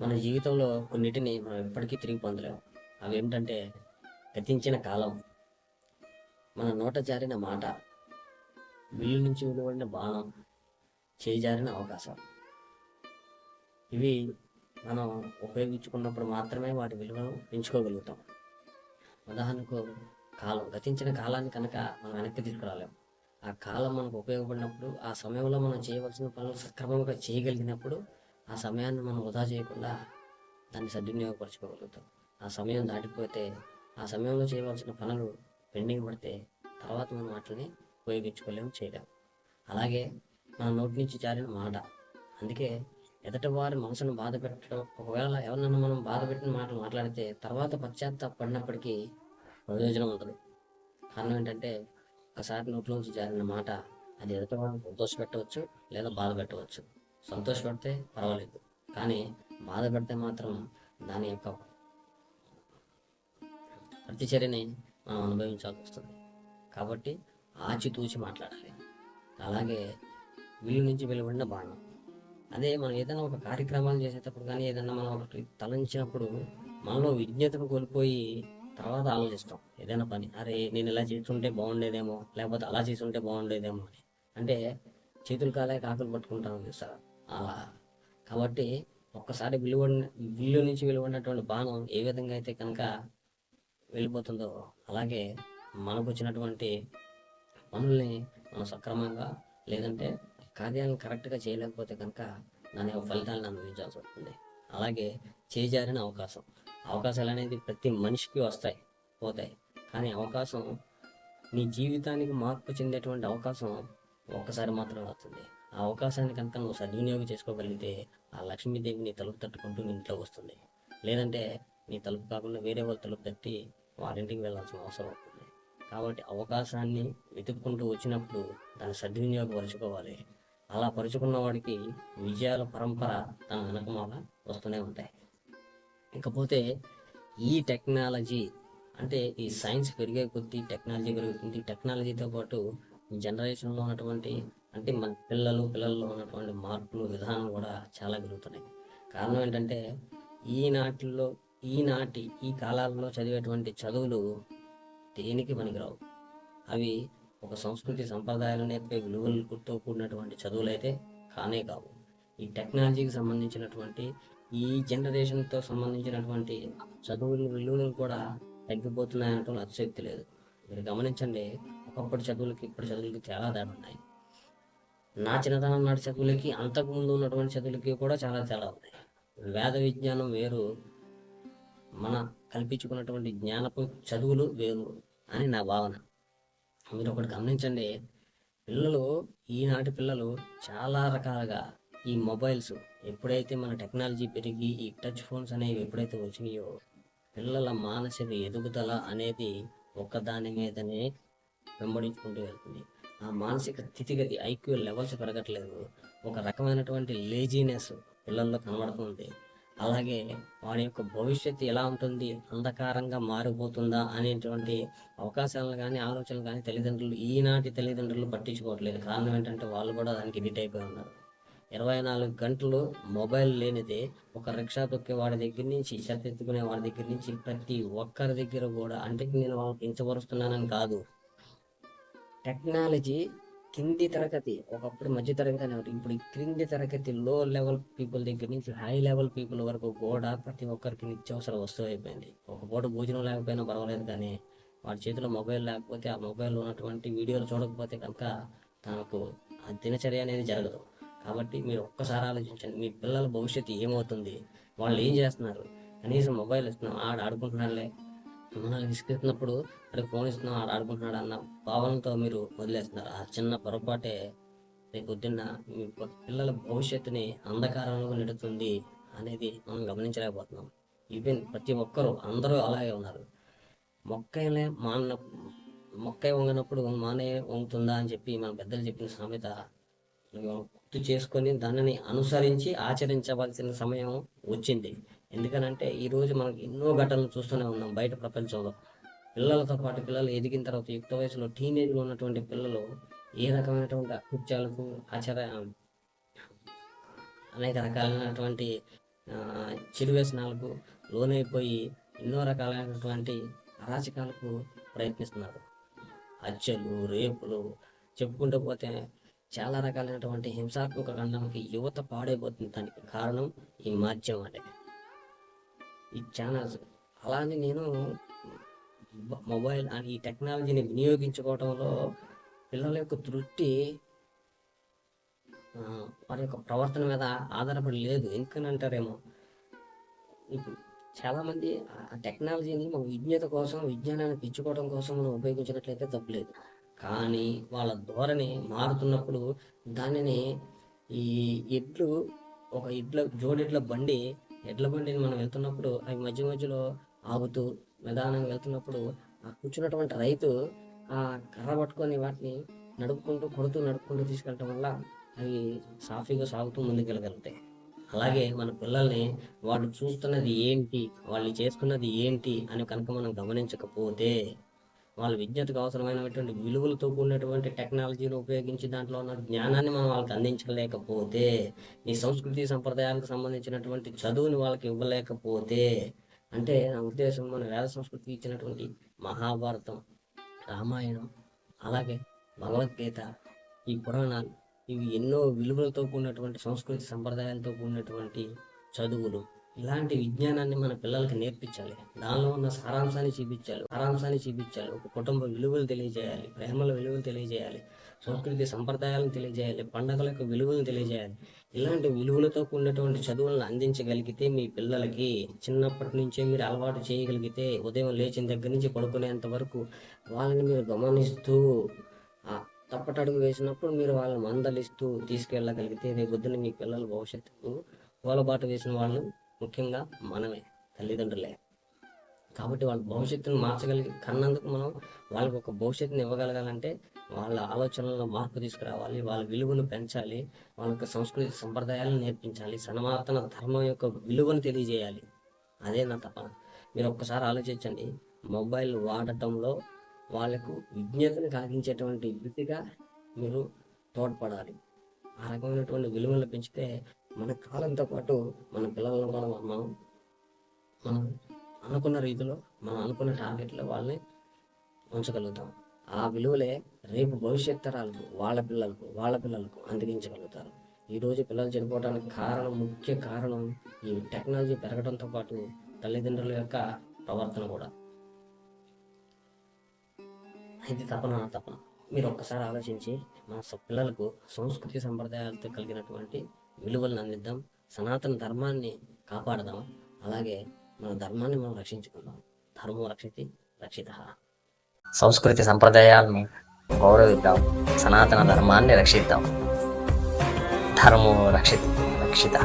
మన జీవితంలో కొన్నిటిని మనం ఎప్పటికీ తిరిగి పొందలేము. అవి ఏమిటంటే గతించిన కాలం. మన నోట జారిన మాట. విల్లు నుంచి వెలువడిన బాణం. చేజారిన అవకాశం. ఇవి మనం ఉపయోగించుకున్నప్పుడు మాత్రమే వాటి విలువను పెంచుకోగలుగుతాం. ఉదాహరణకు కాలం. గతించిన కాలాన్ని కనుక మనం వెనక్కి తీసుకురాలేము ఆ కాలం మనకు ఉపయోగపడినప్పుడు ఆ సమయంలో మనం చేయవలసిన పనులు సక్రమంగా చేయగలిగినప్పుడు ఆ సమయాన్ని మనం వృధా చేయకుండా దాన్ని సద్వినియోగపరచుకోగలుగుతాం. ఆ సమయం దాటిపోతే ఆ సమయంలో చేయవలసిన పనులు పెండింగ్ పడితే తర్వాత మనం వాటిని ఉపయోగించుకోలేము చేయలేము. అలాగే మన నోటి నుంచి జారిన మాట. అందుకే ఎదటి వారి మనసును బాధ పెట్టడం ఒకవేళ ఎవరినైనా మనం బాధ పెట్టిన మాటలు మాట్లాడితే తర్వాత పశ్చాత్తాపడినప్పటికీ ప్రయోజనం ఉంటుంది కారణం ఏంటంటే ఒకసారి నోట్లోంచి జారిన మాట అది ఎదుటి వారిని సంతోష పెట్టవచ్చు లేదా బాధ పెట్టవచ్చు. సంతోషపడితే పర్వాలేదు. కానీ బాధపడితే మాత్రం దాని యొక్క ప్రతిచర్యని మనం అనుభవించాల్సి వస్తుంది. కాబట్టి ఆచితూచి మాట్లాడాలి. అలాగే వీళ్ళ నుంచి వెలువడిన బాణం. అదే మనం ఏదైనా ఒక కార్యక్రమాలు చేసేటప్పుడు కానీ ఏదైనా మనం ఒకటి తలంచినప్పుడు మనలో విజ్ఞతను కోల్పోయి తర్వాత ఆలోచిస్తాం. ఏదైనా పని అరే నేను ఇలా చేస్తుంటే బాగుండేదేమో లేకపోతే అలా చేస్తుంటే బాగుండేదేమో అని. అంటే చేతులు కాలే కాకులు పట్టుకుంటాం చూస్తారా కాబట్టి ఒక్కసారి విలువడిన విల్లు నుంచి వెలువడినటువంటి బాణం ఏ విధంగా అయితే కనుక వెళ్ళిపోతుందో అలాగే మనకు వచ్చినటువంటి పనుల్ని మనం సక్రమంగా లేదంటే కార్యాలను కరెక్ట్గా చేయలేకపోతే కనుక దాని యొక్క ఫలితాలను అనుభవించాల్సి వస్తుంది. అలాగే చేజారిన అవకాశం. అవకాశాలు అనేది ప్రతి మనిషికి వస్తాయి పోతాయి. కానీ అవకాశం నీ జీవితానికి మార్పు చెందేటువంటి అవకాశం ఒక్కసారి మాత్రమే వస్తుంది. ఆ అవకాశాన్ని కనుక నువ్వు సద్వినియోగం చేసుకోగలిగితే ఆ లక్ష్మీదేవి నీ తలుపు తట్టుకుంటూ ఇంట్లో వస్తుంది. లేదంటే నీ తలుపు కాకుండా వేరే వాళ్ళ తలుపు తట్టి వారింటికి వెళ్ళాల్సిన అవసరం అవుతుంది కాబట్టి అవకాశాన్ని వెతుక్కుంటూ వచ్చినప్పుడు దాన్ని సద్వినియోగపరుచుకోవాలి అలా పరుచుకున్న వాడికి విజయాల పరంపర తన వెనకమాల వస్తూనే ఉంటాయి. ఇకపోతే ఈ టెక్నాలజీ అంటే ఈ సైన్స్ పెరిగే కొద్దీ టెక్నాలజీ పెరుగుతుంది టెక్నాలజీతో పాటు జనరేషన్లో ఉన్నటువంటి అంటే మన పిల్లలు పిల్లల్లో ఉన్నటువంటి మార్పులు విధానం కూడా చాలా పెరుగుతున్నాయి. కారణం ఏంటంటే ఈనాటిలో ఈనాటి ఈ కాలాల్లో చదివేటువంటి చదువులు దేనికి పనికిరావు? అవి ఒక సంస్కృతి సంప్రదాయాలు నేర్పే విలువలతో కూడినటువంటి చదువులు అయితే కానే కావు. ఈ టెక్నాలజీకి సంబంధించినటువంటి ఈ జనరేషన్తో సంబంధించినటువంటి చదువులు విలువలు కూడా తగ్గిపోతున్నాయనటం అతిశక్తి లేదు. మీరు గమనించండి ఒకప్పటి చదువులకి ఇప్పటి చదువులకి చాలా తేడా ఉన్నాయి. నా చిన్నతనం నాటి చదువులకి అంతకుముందు ఉన్నటువంటి చదువులకి కూడా చాలా తేడా ఉంది. వేద విజ్ఞానం వేరు మన కల్పించుకున్నటువంటి జ్ఞానపు చదువులు వేరు అని నా భావన. మీరు ఒకటి గమనించండి పిల్లలు ఈనాటి పిల్లలు చాలా రకాలుగా ఈ మొబైల్స్ ఎప్పుడైతే మన టెక్నాలజీ పెరిగి ఈ టచ్ ఫోన్స్ అనేవి ఎప్పుడైతే వచ్చినాయో పిల్లల మానసిక ఎదుగుదల అనేది ఒకదాని మీదనే వెంబడించుకుంటూ వెళ్తుంది. ఆ మానసిక స్థితిగతి ఐక్యూ లెవెల్స్ పెరగట్లేదు. ఒక రకమైనటువంటి లేజీనెస్ పిల్లల్లో కనబడుతుంది అలాగే వాడి యొక్క భవిష్యత్తు ఎలా ఉంటుంది అంధకారంగా మారిపోతుందా అనేటువంటి అవకాశాలను కానీ ఆలోచనలు కానీ తల్లిదండ్రులు ఈనాటి తల్లిదండ్రులు పట్టించుకోవట్లేదు. కారణం ఏంటంటే వాళ్ళు కూడా దానికి ఎడిట్ అయిపోయి ఉన్నారు. ఇరవై నాలుగు గంటలు మొబైల్ లేనిదే ఒక రిక్షా తొక్కే వాడి దగ్గర నుంచి చెత్త ఎత్తుకునే వాడి దగ్గర నుంచి ప్రతి ఒక్కరి దగ్గర కూడా అంటే నేను వాళ్ళకి కించపరుస్తున్నానని కాదు. టెక్నాలజీ కింది తరగతి ఒకప్పుడు మధ్య తరగతి అనేవారు ఇప్పుడు క్రింది తరగతి లో లెవెల్ పీపుల్ దగ్గర నుంచి హై లెవెల్ పీపుల్ వరకు కూడా ప్రతి ఒక్కరికి నిత్యావసర వస్తువు అయిపోయింది. ఒక పూట భోజనం లేకపోయినా పర్వాలేదు కానీ వాడి చేతిలో మొబైల్ లేకపోతే ఆ మొబైల్లో ఉన్నటువంటి వీడియోలు చూడకపోతే కనుక తనకు ఆ దినచర్య అనేది జరగదు. కాబట్టి మీరు ఒక్కసారి ఆలోచించండి మీ పిల్లల భవిష్యత్తు ఏమవుతుంది? వాళ్ళు ఏం చేస్తున్నారు? కనీసం మొబైల్ ఇస్తున్నాం ఆడ ఆడుకుంటున్నారులే మనల్ని విసిగిస్తున్నప్పుడు అడిగి ఫోన్ ఇస్తున్నాడు ఆడ ఆడుకుంటున్నాడు అన్న భావనతో మీరు వదిలేస్తున్నారు. ఆ చిన్న పొరపాటే రేపు పొద్దున్న మీ పిల్లల భవిష్యత్తుని అంధకారంలో నెడుతుంది అనేది మనం గమనించలేకపోతున్నాం. ఈవెన్ ప్రతి ఒక్కరూ అందరూ అలాగే ఉన్నారు. మొక్కనే మాన మొక్క వంగినప్పుడు మానే వంగుతుందా అని చెప్పి మన పెద్దలు చెప్పిన సామెత గుర్తు చేసుకొని దానిని అనుసరించి ఆచరించవలసిన సమయం వచ్చింది. ఎందుకనంటే ఈరోజు రోజు మనకి ఎన్నో ఘటనలు చూస్తూనే ఉన్నాం బయట ప్రపంచంలో. పిల్లలతో పాటు పిల్లలు ఎదిగిన తర్వాత యుక్త వయసులో టీనేజ్లో ఉన్నటువంటి పిల్లలు ఏ రకమైనటువంటి అకృత్యాలకు ఆచార అనేక రకాలైనటువంటి చెడు వ్యసనాలకు లోనైపోయి ఎన్నో రకాలైనటువంటి అరాచకాలకు ప్రయత్నిస్తున్నారు. హత్యలు రేపులు చెప్పుకుంటూ పోతే చాలా రకాలైనటువంటి హింసాత్మక ఖండానికి యువత పాడైపోతుంది. దానికి కారణం ఈ మాధ్యమం అంటే ఈ ఛానల్స్. అలానే నేను మొబైల్ అని ఈ టెక్నాలజీని వినియోగించుకోవడంలో పిల్లల యొక్క దృష్టి వారి యొక్క ప్రవర్తన మీద ఆధారపడి లేదు. ఎందుకని అంటారేమో ఇప్పుడు చాలామంది ఆ టెక్నాలజీని మన విజ్ఞత కోసం విజ్ఞానాన్ని పెంచుకోవడం కోసం మనం ఉపయోగించినట్లయితే తప్పులేదు కానీ వాళ్ళ ధోరణి మారుతున్నప్పుడు దానిని ఈ ఎడ్లు ఒక ఎడ్ల జోడెడ్ల బండి ఎడ్ల బండిని మనం వెళ్తున్నప్పుడు అవి మధ్య మధ్యలో ఆగుతూ నిదానంగా వెళ్తున్నప్పుడు ఆ కూర్చున్నటువంటి రైతు ఆ కర్ర పట్టుకొని వాటిని నడుపుకుంటూ కొడుతూ నడుపుకుంటూ తీసుకెళ్ళటం వల్ల అవి సాఫీగా సాగుతూ ముందుకెళ్ళగలుగుతాయి అలాగే మన పిల్లల్ని వాళ్ళు చూస్తున్నది ఏంటి వాళ్ళు చేస్తున్నది ఏంటి అని కనుక మనం గమనించకపోతే వాళ్ళ విద్యకు అవసరమైనటువంటి విలువలతో కూడినటువంటి టెక్నాలజీని ఉపయోగించి దాంట్లో ఉన్న జ్ఞానాన్ని మనం వాళ్ళకి అందించలేకపోతే ఈ సంస్కృతి సంప్రదాయాలకు సంబంధించినటువంటి చదువుని వాళ్ళకి ఇవ్వలేకపోతే అంటే నా ఉద్దేశం మన వేద సంస్కృతికి ఇచ్చినటువంటి మహాభారతం రామాయణం అలాగే భగవద్గీత ఈ పురాణాలు ఇవి ఎన్నో విలువలతో కూడినటువంటి సంస్కృతి సంప్రదాయాలతో కూడినటువంటి చదువులు. ఇలాంటి విజ్ఞానాన్ని మన పిల్లలకి నేర్పించాలి. దానిలో ఉన్న సారాంశాన్ని చూపించాలి. సారాంశాన్ని చూపించాలి. ఒక కుటుంబ విలువలు తెలియజేయాలి. ప్రేమల విలువలు తెలియజేయాలి. సంస్కృతి సంప్రదాయాలను తెలియజేయాలి. పండుగలకు విలువలు తెలియజేయాలి. ఇలాంటి విలువలతో కూడినటువంటి చదువులను అందించగలిగితే మీ పిల్లలకి చిన్నప్పటి నుంచే మీరు అలవాటు చేయగలిగితే ఉదయం లేచిన దగ్గర నుంచి పడుకునేంత వరకు వాళ్ళని మీరు గమనిస్తూ తప్పటడుగు వేసినప్పుడు మీరు వాళ్ళని మందలిస్తూ తీసుకెళ్ళగలిగితే రేపు పొద్దున మీ పిల్లల భవిష్యత్తుకు పోలబాటు వేసిన వాళ్ళు ముఖ్యంగా మనమే తల్లిదండ్రులే. కాబట్టి వాళ్ళ భవిష్యత్తును మార్చగలిగి కన్నందుకు మనం వాళ్ళకి ఒక భవిష్యత్తుని ఇవ్వగలగాలంటే వాళ్ళ ఆలోచనల్లో మార్పు తీసుకురావాలి వాళ్ళ విలువను పెంచాలి వాళ్ళ యొక్క సంస్కృతి సంప్రదాయాలను నేర్పించాలి సనాతన ధర్మం యొక్క విలువను తెలియజేయాలి. అదే నా తపన. మీరు ఒక్కసారి ఆలోచించండి. మొబైల్ వాడటంలో వాళ్ళకు విజ్ఞతను కలిగించేటువంటి రీతిగా మీరు తోడ్పడాలి. ఆ రకమైనటువంటి విలువలు పెంచితే మన కాలంతో పాటు మన పిల్లలను కూడా మనం మనం అనుకున్న రీతిలో మనం అనుకున్న టార్గెట్లో వాళ్ళని ఉంచగలుగుతాం. ఆ విలువలే రేపు భవిష్యత్ తరాలకు వాళ్ళ పిల్లలకు వాళ్ళ పిల్లలకు అందించగలుగుతారు. ఈరోజు పిల్లలు చనిపోవడానికి కారణం ముఖ్య కారణం ఈ టెక్నాలజీ పెరగడంతో పాటు తల్లిదండ్రుల యొక్క ప్రవర్తన కూడా. ఇది తపన తపన. మీరు ఒక్కసారి ఆలోచించి మన పిల్లలకు సంస్కృతి సంప్రదాయాలతో కలిగినటువంటి విలువలను అందిద్దాం సనాతన ధర్మాన్ని కాపాడదాం అలాగే మన ధర్మాన్ని మనం రక్షించుకుందాం. ధర్మం రక్షితి రక్షిత. సంస్కృతి సంప్రదాయాలను గౌరవిద్దాం సనాతన ధర్మాన్ని రక్షిద్దాం. ధర్మం రక్షిత రక్షిత.